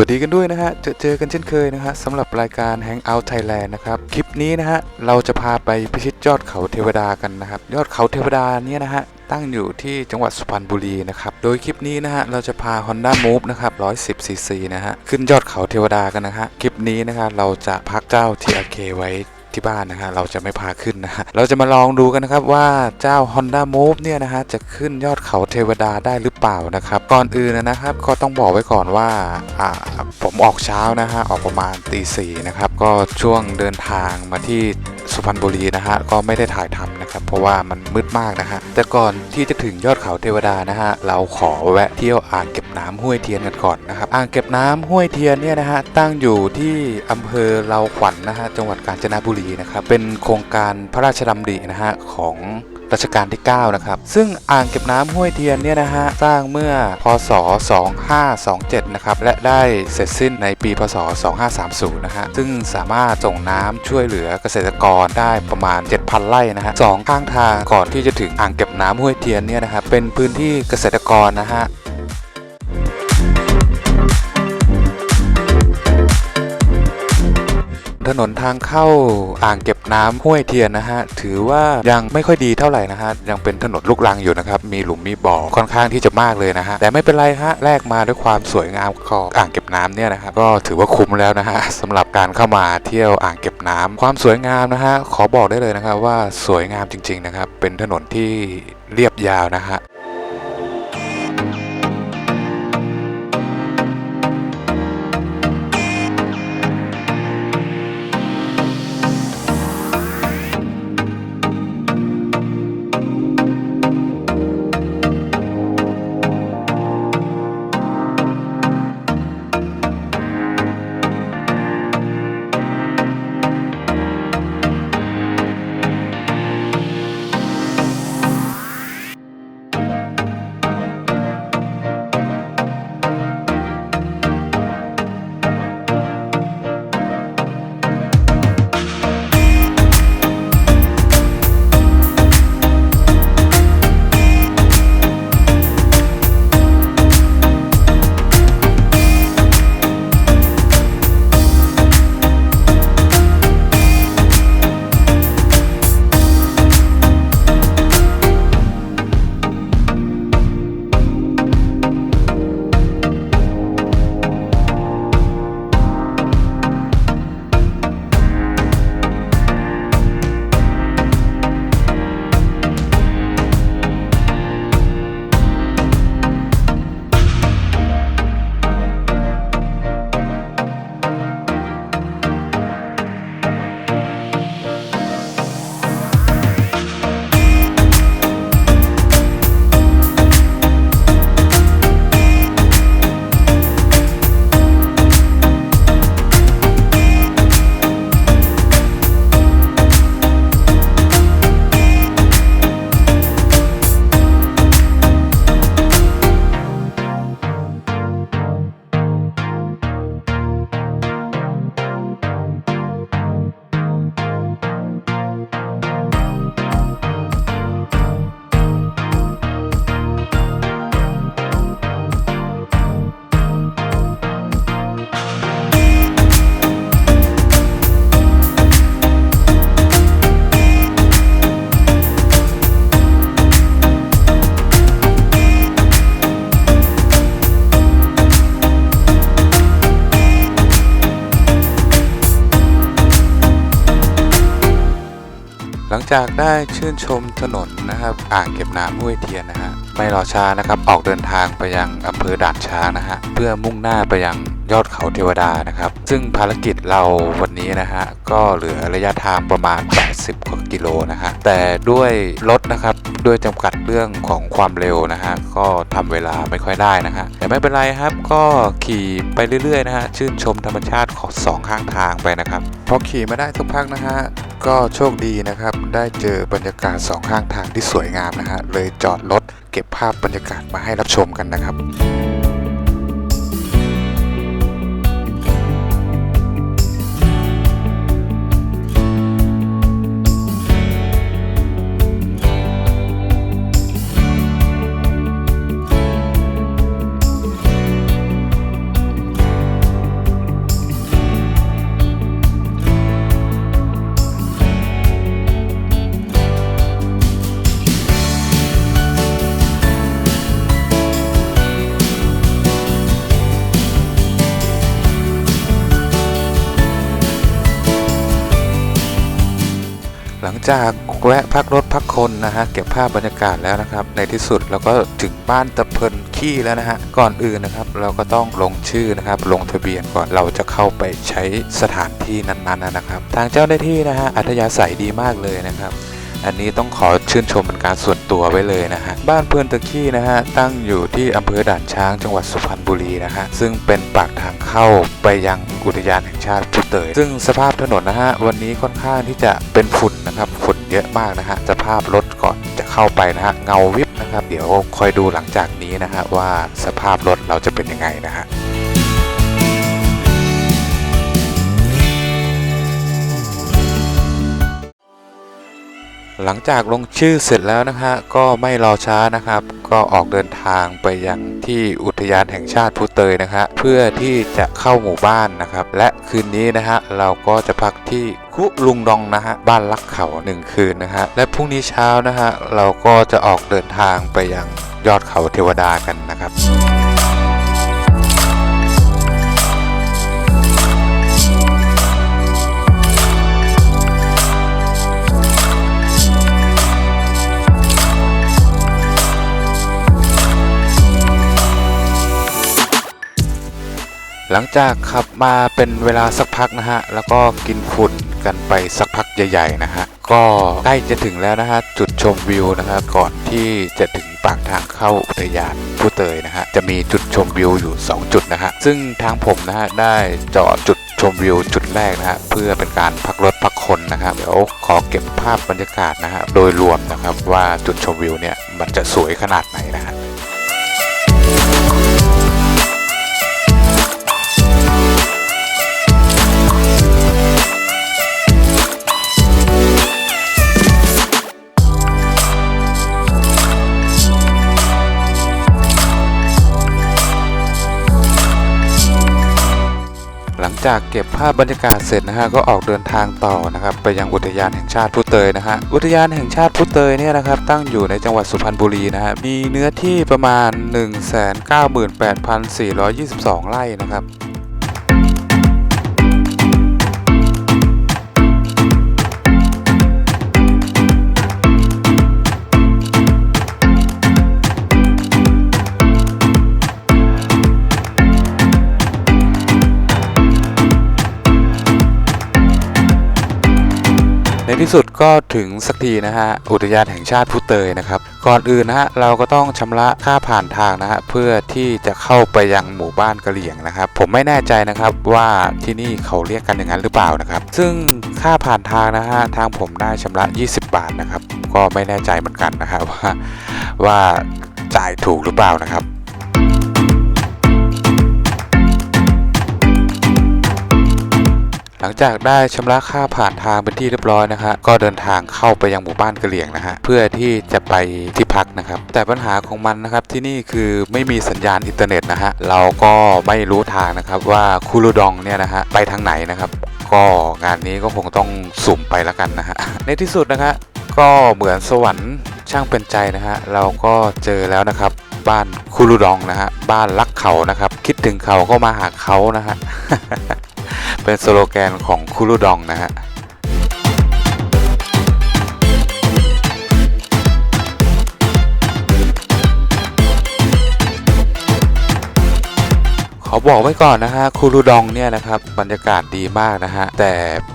วัสดีกันด้วยนะฮะ เจอเจอกันเช่นเคยนะฮะสำหรับรายการ Hangout Thailand นะครับ คลิปนี้นะฮะ เราจะพาไปพิชิตยอดเขาเทวดากันนะครับ ยอดเขาเทวดาเนี่ยนะฮะ ตั้งอยู่ที่จังหวัดสุพรรณบุรีนะครับ โดยคลิปนี้นะฮะ เราจะพา Honda Move นะครับ110 cc นะฮะ ขึ้นยอดเขาเทวดากันนะฮะ คลิปนี้นะฮะเราจะพักเจ้า TRK ไว้ ที่บ้านนะฮะเราจะไม่พาขึ้นนะฮะเราจะมาลองดูกันนะครับว่าเจ้า Honda Move เนี่ยนะฮะจะขึ้นยอดเขาเทวดาได้หรือเปล่านะครับก่อนอื่นนะครับก็ต้องบอกไว้ก่อนว่าอ่าผมออกเช้านะฮะออกประมาณตีสี่นะครับก็ช่วงเดินทางมาที่ สุพรรณบุรีนะฮะก็ไม่ได้ถ่ายทำนะครับเพราะว่ามันมืดมากนะฮะแต่ก่อนที่จะถึงยอดเขาเทวดานะฮะเราขอแวะเที่ยวอ่างเก็บน้ำห้วยเทียนกันก่อนนะครับอ่างเก็บน้ำห้วยเทียนเนี่ยนะฮะตั้งอยู่ที่อำเภอเราขวัญนนะฮะจังหวัดกาญจนบุรีนะครับเป็นโครงการพระราชดำรินะฮะของ รัชกาลที่ 9 นะครับ ซึ่งอ่างเก็บน้ำห้วยเทียนเนี่ยนะฮะ สร้างเมื่อพศ 2527 นะครับ และได้เสร็จสิ้นในปีพศ 2530 นะฮะ ซึ่งสามารถส่งน้ำช่วยเหลือเกษตรกรได้ประมาณ 7,000 ไร่นะฮะสองข้างทางก่อนที่จะถึงอ่างเก็บน้ำห้วยเทียนเนี่ยนะครับ เป็นพื้นที่เกษตรกรนะฮะ ถนนทางเข้าอ่างเก็บน้ำห้วยเทียนนะฮะถือว่ายังไม่ค่อยดีเท่าไหร่นะฮะยังเป็นถนนลูกรังอยู่นะครับมีหลุมมีบ่อค่อนข้างที่จะมากเลยนะฮะแต่ไม่เป็นไรฮะแลกมาด้วยความสวยงามของอ่างเก็บน้ำเนี่ยนะครับก็ถือว่าคุ้มแล้วนะฮะสำหรับการเข้ามาเที่ยวอ่างเก็บน้ำความสวยงามนะฮะขอบอกได้เลยนะครับว่าสวยงามจริง ๆนะครับ เป็นถนนที่เรียบยาวนะฮะ จากได้ชื่นชมถนนนะครับ อ่างเก็บน้ำห้วยเทียนนะฮะไม่รอช้านะครับออกเดินทางไปยังอำเภอด่านช้างนะฮะเพื่อมุ่งหน้าไปยังยอดเขาเทวดานะครับ ซึ่งภารกิจเราวันนี้นะฮะก็เหลือระยะทางประมาณ 80กว่ากิโลนะฮะแต่ด้วยรถนะครับด้วยจำกัดเรื่องของความเร็วนะฮะก็ทำเวลาไม่ค่อยได้นะฮะแต่ไม่เป็นไรครับก็ขี่ไปเรื่อยๆนะฮะชื่นชมธรรมชาติของสองข้างทางไปนะครับพอขี่มาได้สักพักนะฮะก็โชคดีนะครับ ได้เจอบรรยากาศสองข้างทางที่สวยงามนะฮะเลยจอดรถเก็บภาพบรรยากาศมาให้รับชมกันนะครับ จากแวะพักรถพักคนนะฮะเก็บภาพบรรยากาศแล้วนะครับ ในที่สุดเราก็ถึงบ้านตะเพินขี้แล้วนะฮะก่อนอื่นนะครับ เราก็ต้องลงชื่อนะครับ ลงทะเบียนก่อนเราจะเข้าไปใช้สถานที่นั้นๆนะครับ ทางเจ้าหน้าที่นะฮะอัธยาศัยดีมากเลยนะครับ อันนี้ต้องขอชื่นชมเป็นการส่วนตัวไว้เลยนะฮะ บ้านเพื่อนตะขี้นะฮะ ตั้งอยู่ที่อำเภอด่านช้างจังหวัดสุพรรณบุรีนะฮะ ซึ่งเป็นปากทางเข้าไปยังอุทยานแห่งชาติพุเตย ซึ่งสภาพถนนนะฮะ วันนี้ค่อนข้างที่จะเป็นฝุ่นนะครับฝุ่นเยอะมากนะฮะ สภาพรถก่อนจะเข้าไปนะฮะ เงาวิบนะครับ เดี๋ยวคอยดูหลังจากนี้นะฮะว่าสภาพรถเราจะเป็นยังไงนะฮะ หลังจากลงชื่อเสร็จแล้วนะฮะก็ไม่รอช้านะครับ ก็ออกเดินทางไปยังที่อุทยานแห่งชาติพุเตยนะฮะเพื่อที่จะเข้าหมู่บ้านนะครับ และคืนนี้นะฮะเราก็จะพักที่คุลุงดองนะฮะบ้านลักเขาหนึ่งคืนนะฮะและพรุ่งนี้เช้านะฮะเราก็จะออกเดินทางไปยังยอดเขาเทวดากันนะครับ หลังจากขับมาเป็นเวลาสักพักนะฮะ แล้วก็กินฝุ่นกันไปสักพักใหญ่ๆนะฮะ ก็ใกล้จะถึงแล้วนะฮะ จุดชมวิวนะฮะ ก่อนที่จะถึงปากทางเข้าอุทยานผู้เตยนะฮะ จะมีจุดชมวิวอยู่ 2 จุดนะฮะ ซึ่งทางผมนะฮะ ได้จอดจุดชมวิวจุดแรกนะฮะ เพื่อเป็นการพักรถพักคนนะครับเดี๋ยวขอเก็บภาพบรรยากาศนะฮะ โดยรวมนะครับว่าจุดชมวิวเนี่ยมันจะสวยขนาดไหนนะฮะ จากเก็บภาพบรรยากาศเสร็จนะฮะก็ออกเดินทางต่อนะครับไปยังอุทยานแห่งชาติพุเตยนะฮะอุทยานแห่งชาติพุเตยเนี่ยนะครับตั้งอยู่ในจังหวัดสุพรรณบุรีนะฮะมีเนื้อที่ประมาณ 198,422 ไร่นะครับ ก็ถึงสักทีนะฮะอุทยานแห่งชาติพุเตยนะครับ ก่อนอื่นนะฮะเราก็ต้องชำระค่าผ่านทางนะฮะเพื่อที่จะเข้าไปยังหมู่บ้านกะเหลี่ยงนะครับ ผมไม่แน่ใจนะครับว่าที่นี่เขาเรียกกันอย่างนั้นหรือเปล่านะครับ ซึ่งค่าผ่านทางนะฮะทางผมได้ชำระ 20 บาทนะครับ ก็ไม่แน่ใจเหมือนกันนะครับว่าว่าจ่ายถูกหรือเปล่านะครับ หลังจากได้ชำระค่าผ่านทางเป็นที่เรียบร้อยนะฮะก็เดินทางเข้าไปยังหมู่บ้านกะเหลี่ยงนะฮะเพื่อที่จะไปที่พักนะครับ แต่ปัญหาของมันนะครับที่นี่คือไม่มีสัญญาณอินเทอร์เน็ตนะฮะเราก็ไม่รู้ทางนะครับว่าคูลูดองเนี่ยนะฮะไปทางไหนนะครับ ก็งานนี้ก็คงต้องสุ่มไปแล้วกันนะฮะในที่สุดนะฮะก็เหมือนสวรรค์ช่างเป็นใจนะฮะเราก็เจอแล้วนะครับบ้านคูลูดองนะฮะบ้านรักเขานะครับ คิดถึงเขาก็มาหาเขานะฮะ เป็นสโลแกนของคูลูดองนะฮะ อบอกไว้ก่อนนะฮะคูรูดองเนี่ยนะครับบรรยากาศดีมากนะฮะแต่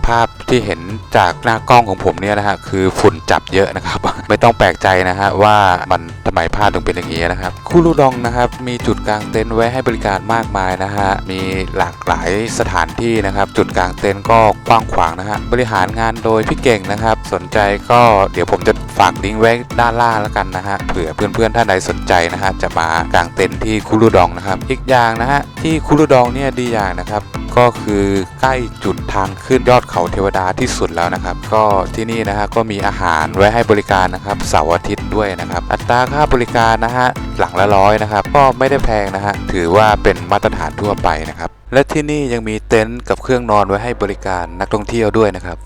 ภาพที่เห็นจากหน้ากล้องของผมเนี่ยนะฮะคือฝุ่นจับเยอะนะครับ ไม่ต้องแปลกใจนะฮะว่ามันทำไมภาพถึงเป็นอย่างนี้นะครับคูรูดองนะครับมีจุดกางเต็นท์ไว้ให้บริการมากมายนะฮะมีหลากหลายสถานที่นะครับ จุดกางเต็นท์ก็กว้างขวางนะฮะบริหารงานโดยพี่เก่งนะครับ สนใจก็เดี๋ยวผมจะฝากลิงก์ไว้ด้านล่างแล้วกันนะฮะเผื่อเพื่อนๆท่านใดสนใจนะฮะจะมากางเต็นท์ที่คูรูดองนะครับ อีกอย่างนะฮะที่คูรูดองเนี่ยดีอย่างนะครับ ก็คือใกล้จุดทางขึ้นยอดเขาเทวดาที่สุดแล้วนะครับ ก็ที่นี่นะฮะก็มีอาหารไว้ให้บริการนะครับเสาร์อาทิตย์ด้วยนะครับ อัตราค่าบริการนะฮะหลังละร้อยนะครับ ก็ไม่ได้แพงนะฮะถือว่าเป็นมาตรฐานทั่วไปนะครับ และที่นี่ยังมีเต็นท์กับเครื่องนอนไว้ให้บริการนักท่องเที่ยวด้วยนะครับ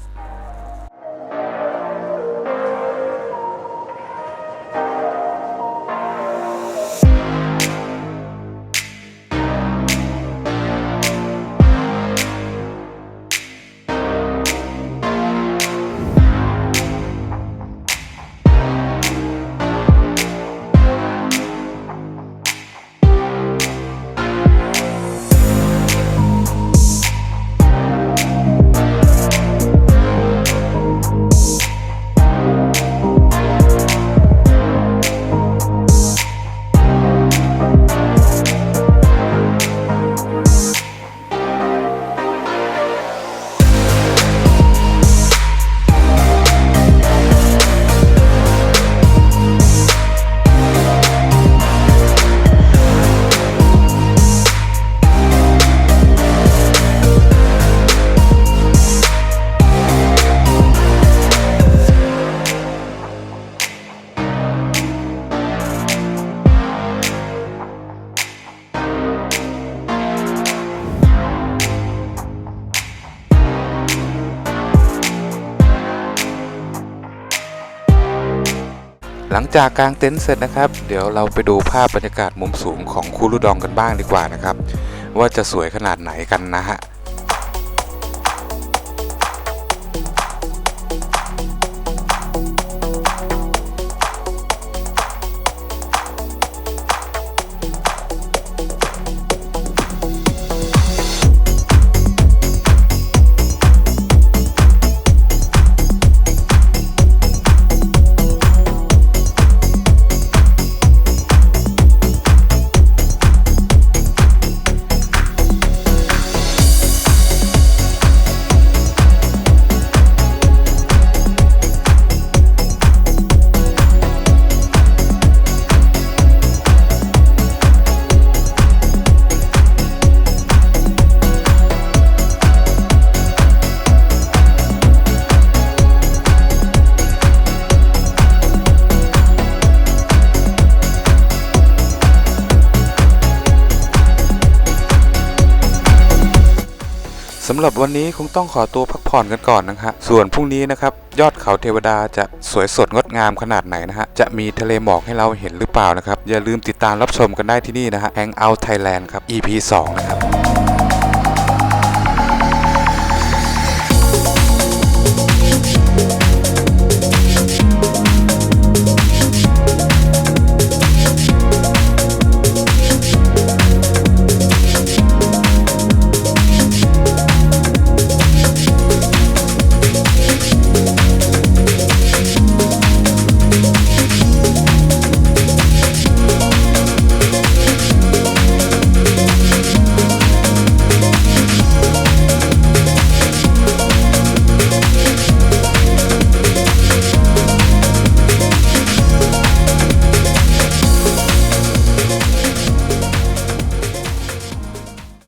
หลังจากกางเต็นท์เสร็จนะครับ เดี๋ยวเราไปดูภาพบรรยากาศมุมสูงของคูรุดองกันบ้างดีกว่านะครับ ว่าจะสวยขนาดไหนกันนะฮะำหรับวันนี้คงต้องขอตัวพักผ่อนกันก่อนนะฮะส่วนพรุ่งนี้นะครับยอดเขาเทวดาจะสวยสดงดงามขนาดไหนนะฮะจะมีทะเลหมอกให้เราเห็นหรือเปล่านะครับอย่าลืมติดตามรับชมกันได้ที่นี่นะฮะ Hang Out Thailand ครับ EP 2 นะครับ